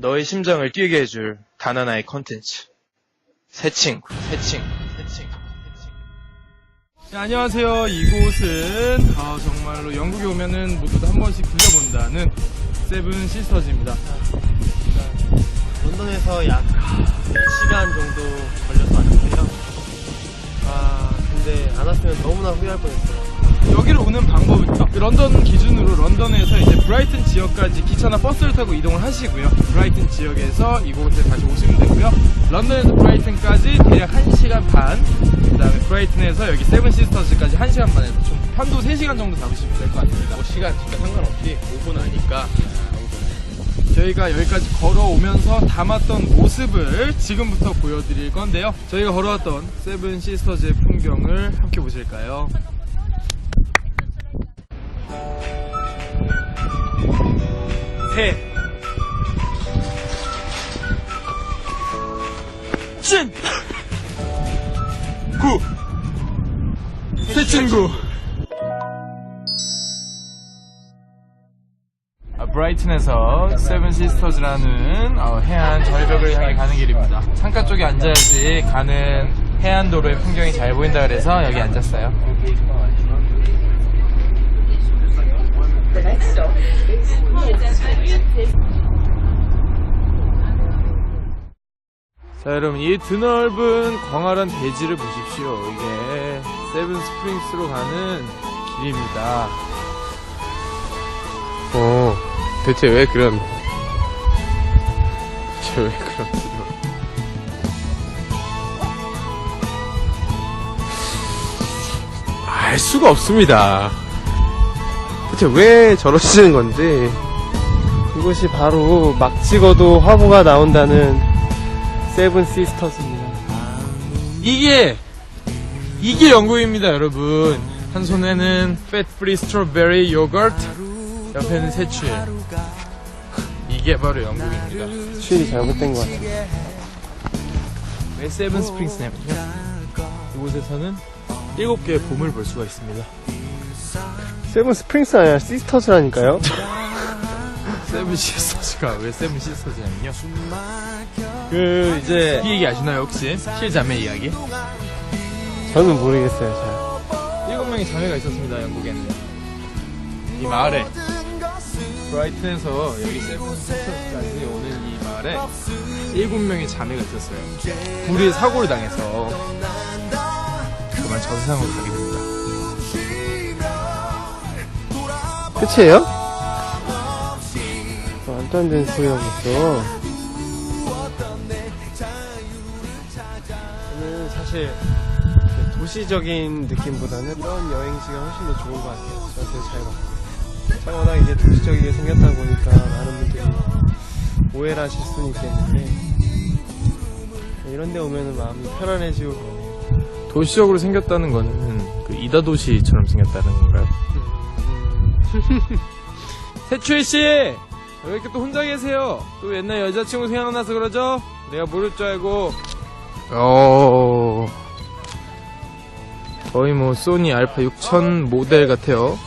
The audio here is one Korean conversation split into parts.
너의 심장을 뛰게 해줄 단 하나의 컨텐츠. 새 친구, 새 친구, 새 친구, 새 친구. 네, 안녕하세요. 이곳은 아, 정말로 영국에 오면은 모두 한 번씩 들려본다는 세븐 시스터즈입니다. 런던에서 약 4시간 정도 걸려서 왔는데요. 아, 근데 안 왔으면 너무나 후회할 뻔했어요. 오는 방법은 그 런던 기준으로 런던에서 이제 브라이튼 지역까지 기차나 버스를 타고 이동을 하시고요. 브라이튼 지역에서 이곳에 다시 오시면 되고요. 런던에서 브라이튼까지 대략 1시간 반, 그 다음에 브라이튼에서 여기 세븐 시스터즈까지 1시간 반에서 총 편도 3시간 정도 잡으시면 될 것 같습니다. 뭐 시간 진짜 상관없이 오고 나니까 저희가 여기까지 걸어오면서 담았던 모습을 지금부터 보여드릴 건데요. 저희가 걸어왔던 세븐 시스터즈의 풍경을 함께 보실까요? 새 친! 구! 새 친구! 아, 브라이튼에서 세븐 시스터즈라는 어, 해안 절벽을 향해 가는 길입니다. 창가 쪽에 앉아야지 가는 해안도로의 풍경이 잘 보인다 그래서 여기 앉았어요. 자 여러분 이 드넓은 광활한 대지를 보십시오. 이게 세븐 스프링스로 가는 길입니다. 어, 대체 왜 그런, 대체 왜 그런. 알 수가 없습니다. 대체 왜 저러시는 건지. 이곳이 바로 막 찍어도 화보가 나온다는 세븐 시스터즈입니다. 이게 이게 영국입니다, 여러분. 한 손에는 Fat Free Strawberry Yogurt, 옆에는 새추. 이게 바로 영국입니다. 추일이 잘못된 것 같아요. 왜 세븐 스프링스냐면요. 이곳에서는 일곱 개의 봄을 볼 수가 있습니다. 세븐 스프링스 아니라 시스터즈라니까요? 세븐 시스터즈가 왜 세븐 시스터즈냐면요. 그 이제 이 얘기 아시나요 혹시? 실자매 이야기? 저는 모르겠어요, 잘. 일곱 명의 자매가 있었습니다 영국에는 이 마을에 브라이튼에서 여기 세븐스터까지 오는 이 마을에 일곱 명의 자매가 있었어요 불이 사고를 당해서 그만 전상으로 가게 됩니다 끝이에요? 말도 안 되는 소리 하고 있어. 사실 이렇게 도시적인 느낌보다는 이런 여행지가 훨씬 더 좋은 것 같아요. 저한테 잘 맞고. 제가 워낙 이제 도시적이게 생겼다 보니까 많은 분들이 오해를 하실 수는 있겠는데 이런 데 오면은 마음이 편안해지고 그러네요. 도시적으로 생겼다는 거는 그 이다 도시처럼 생겼다는 건가요? 세추일 씨! 왜 이렇게 또 혼자 계세요? 또 옛날 여자친구 생각나서 그러죠? 내가 모를 줄 알고 어... 거의 뭐 소니 알파 6000 모델 같아요.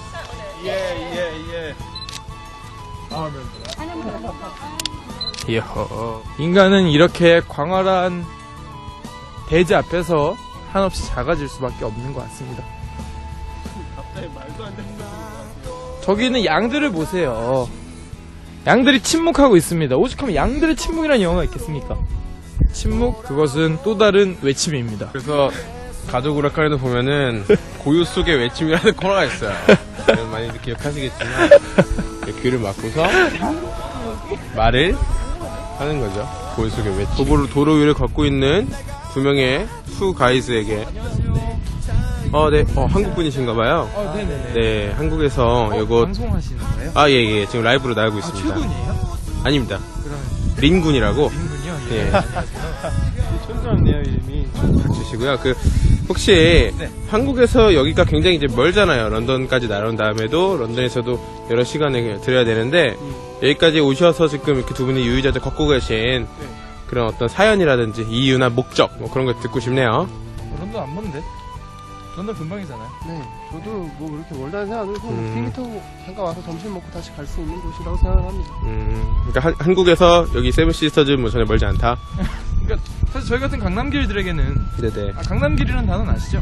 이야, 인간은 이렇게 광활한 대지 앞에서 한없이 작아질 수밖에 없는 것 같습니다. 저기는 양들을 보세요. 양들이 침묵하고 있습니다. 오죽하면 양들의 침묵이라는 영화가 있겠습니까? 침묵? 그것은 또 다른 외침입니다. 그래서 가족 우라카이도 보면은 고요 속의 외침이라는 코너가 있어요. 여러분 많이 기억하시겠지만 귀를 막고서 말을 하는 거죠. 고요 속의 외침. 도로, 도로 위를 걷고 있는 두 명의 투 가이즈에게 어, 네, 어, 한국 분이신가 봐요. 어, 네네네. 네, 한국에서 어, 이거 방송하시는 거예요? 아, 예, 예, 지금 라이브로 나오고 아, 있습니다. 최군이에요? 아닙니다. 그럼 린군이라고. 민군이요? 예. 촌스럽네요, 이름이. 주시고요. 그 혹시 네. 한국에서 여기가 굉장히 이제 멀잖아요. 런던까지 날아온 다음에도 런던에서도 여러 시간을 들어야 되는데 여기까지 오셔서 지금 이렇게 두 분이 유유자적 걷고 계신 그런 어떤 사연이라든지 이유나 목적 뭐 그런 거 듣고 싶네요. 런던 안 먼데? 런던 금방이잖아요. 네, 저도 뭐 그렇게 멀다는 생각 안 들고 음. 비행기 타고 잠깐 와서 점심 먹고 다시 갈 수 있는 곳이라고 생각을 합니다. 음, 그러니까 한, 한국에서 여기 세븐 시스터즈 뭐 전혀 멀지 않다. 그러니까 사실 저희 같은 강남길들에게는 네네. 아, 강남길이라는 단어는 아시죠?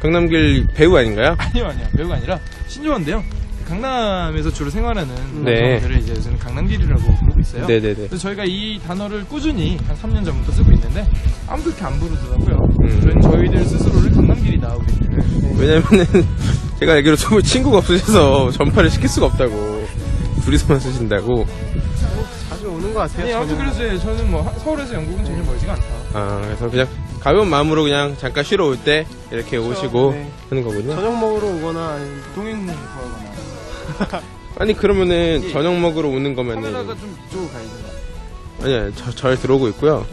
강남길 배우 아닌가요? 아니요, 아니요. 배우가 아니라 신조어인데요. 강남에서 주로 생활하는 네. 여성들을 이제 요새는 강남길이라고 부르고 있어요. 네네네. 그래서 저희가 이 단어를 꾸준히 한 3년 전부터 쓰고 있는데 아무도 그렇게 안 부르더라고요. 음. 저희는 저희들 스스로를 강남길이다 우리는. 왜냐면은 제가 알기로 정말 친구가 없으셔서 전파를 시킬 수가 없다고 둘이서만 쓰신다고. 자주 오는 것 같아요. 아니 아무튼 저는. 그래서 저는 뭐 하- 서울에서 영국은 전혀 멀지가 않다. 아 그래서 그냥 가벼운 마음으로 그냥 잠깐 쉬러 올 때 이렇게 오시고 네. 하는 거군요. 저녁 먹으러 오거나 아니면 동행 구하거나 아니 그러면은 저녁 먹으러 오는 거면은 카메라가 좀 이쪽으로 가야 된다. 아니야 저, 잘 들어오고 있고요.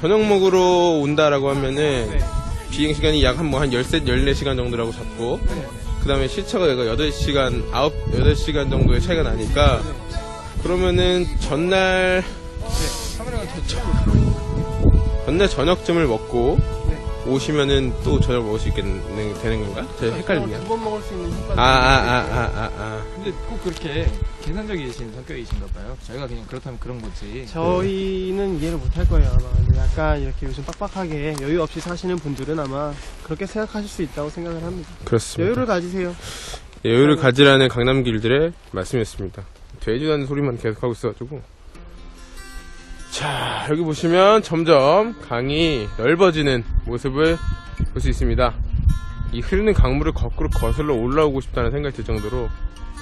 저녁 먹으러 온다라고 하면은 네. 비행 시간이 약 한 뭐한 13, 14시간 정도라고 잡고 네. 그 다음에 시차가 얘가 8시간, 9, 8시간 정도의 차이가 나니까 그러면은 전날 네. 카메라가 저쪽으로. 전날 저녁쯤을 먹고 네. 오시면은 또 저녁 먹을 수 있겠는 되는 건가? 제가 헷갈리냐? 두번 먹을 수 있는 효과가 아, 아, 아, 아, 아, 아. 근데 꼭 그렇게 계산적이신 성격이신가 봐요. 저희가 그냥 그렇다면 그런 거지. 저희는 이해를 못 할 거예요 아마 근데 약간 이렇게 요즘 빡빡하게 여유 없이 사시는 분들은 아마 그렇게 생각하실 수 있다고 생각을 합니다 그렇습니다. 여유를 가지세요 여유를 가지라는 강남 길들의 말씀이었습니다. 돼지라는 소리만 계속하고 있어가지고. 자, 여기 보시면 점점 강이 넓어지는 모습을 볼 수 있습니다. 이 흐르는 강물을 거꾸로 거슬러 올라오고 싶다는 생각이 들 정도로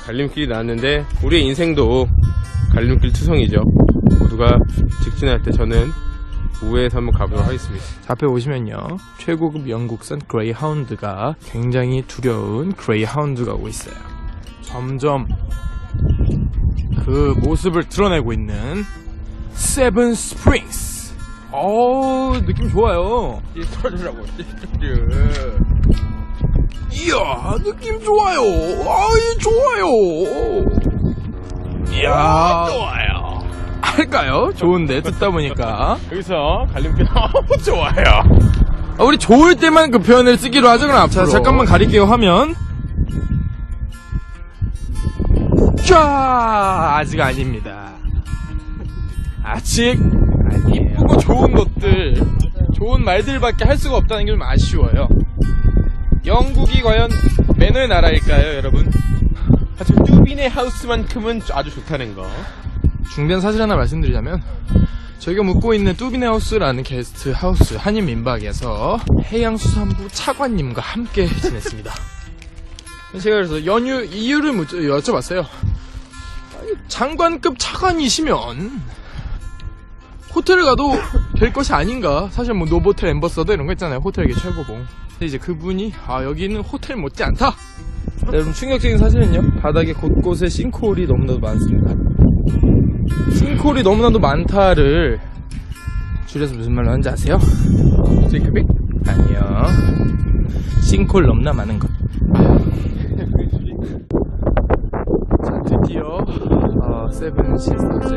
갈림길이 나왔는데, 우리의 인생도 갈림길 투성이죠. 모두가 직진할 때 저는 우회해서 한번 가보도록 하겠습니다. 앞에 보시면요. 최고급 영국산 그레이하운드가 굉장히 두려운 그레이하운드가 오고 있어요. 점점 그 모습을 드러내고 있는 세븐 스프링스. 어우, 느낌 좋아요. 이 털으라고, 이야, 느낌 좋아요. 아이, 좋아요. 이야. 좋아요. 할까요? 좋은데, 듣다 보니까. 여기서 갈림길 너무 좋아요. 아, 우리 좋을 때만 그 표현을 쓰기로 하죠, 그럼 앞으로. 자, 잠깐만 가릴게요, 화면. 쫙! 아직 아닙니다. 아직, 이쁘고 좋은 것들, 좋은 말들밖에 할 수가 없다는 게 좀 아쉬워요. 영국이 과연 매너의 나라일까요, 여러분? 하지만 뚜비네 하우스만큼은 아주 좋다는 거. 중대한 사실 하나 말씀드리자면 저희가 묵고 있는 뚜비네 하우스라는 게스트 하우스 한인 민박에서 해양수산부 차관님과 함께 지냈습니다. 제가 그래서 연유 이유를 묻- 여쭤봤어요. 장관급 차관이시면 호텔을 가도 될 것이 아닌가. 사실 뭐 노보텔 엠버서더 이런 거 있잖아요. 호텔계 최고봉. 근데 이제 그분이 아 여기는 호텔 못지 않다. 네, 여러분 충격적인 사실은요. 바닥에 곳곳에 싱크홀이 너무나도 많습니다. 싱크홀이 너무나도 많다를 줄여서 무슨 말로 하는지 아세요? 싱크빅? 아니요. 싱크홀 넘나 많은 것. 자, 드디어 어, 세븐 시스터즈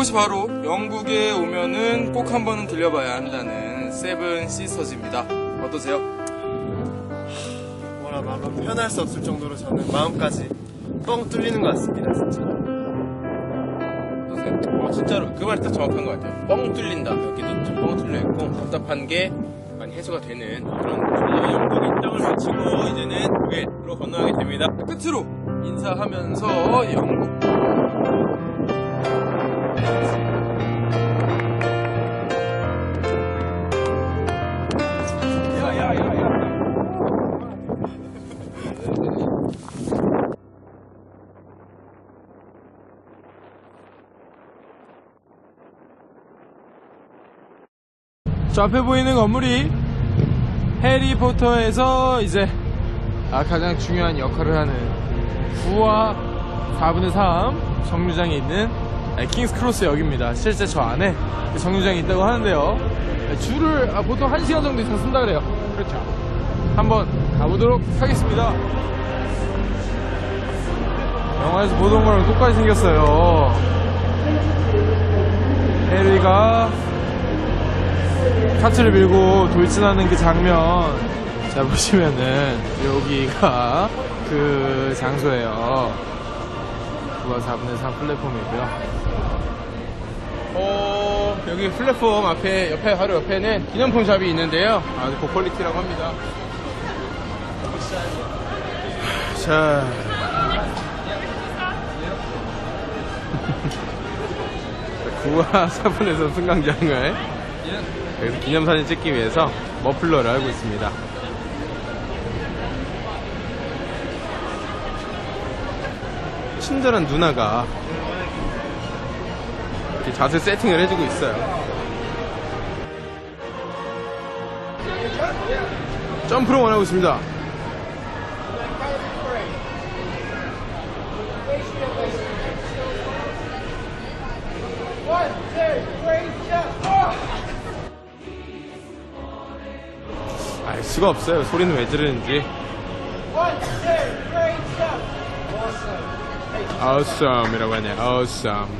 이곳이 바로 영국에 오면은 꼭 한 번은 들려봐야 한다는 세븐 시스터즈입니다. 어떠세요? 뭐라 말로 표현할 수 없을 정도로 저는 마음까지 뻥 뚫리는 것 같습니다 진짜 어, 진짜로 그 말이 딱 정확한 것 같아요. 뻥 뚫린다. 여기도 좀 뻥 뚫려 있고 답답한 게 많이 해소가 되는 그런 분위기의 영국 입장을 마치고 이제는 독일로 건너가게 됩니다. 끝으로 인사하면서 영국 저 앞에 보이는 건물이 해리포터에서 이제 아, 가장 중요한 역할을 하는 9와 4분의 3 정류장에 있는 아, 킹스 크로스 역입니다. 실제 저 안에 그 정류장이 있다고 하는데요. 아, 줄을 아, 보통 1시간 정도 이상 쓴다 그래요. 그렇죠. 한번 가보도록 하겠습니다. 영화에서 보던 거랑 똑같이 생겼어요. 해리가 카트를 밀고 돌진하는 그 장면 자 보시면은 여기가 그 장소예요 9와 4분의 3 플랫폼이고요 어, 여기 플랫폼 앞에, 옆에, 바로 옆에는 기념품 샵이 있는데요. 아주 고퀄리티라고 합니다. 자. 구와 4분에서 승강장을 여기서 기념사진 찍기 위해서 머플러를 하고 있습니다. 친절한 누나가 이렇게 자세 세팅을 해주고 있어요. 점프를 원하고 있습니다. 알 수가 없어요. 소리는 왜 지르는지. awesome 이라고 하네요. awesome.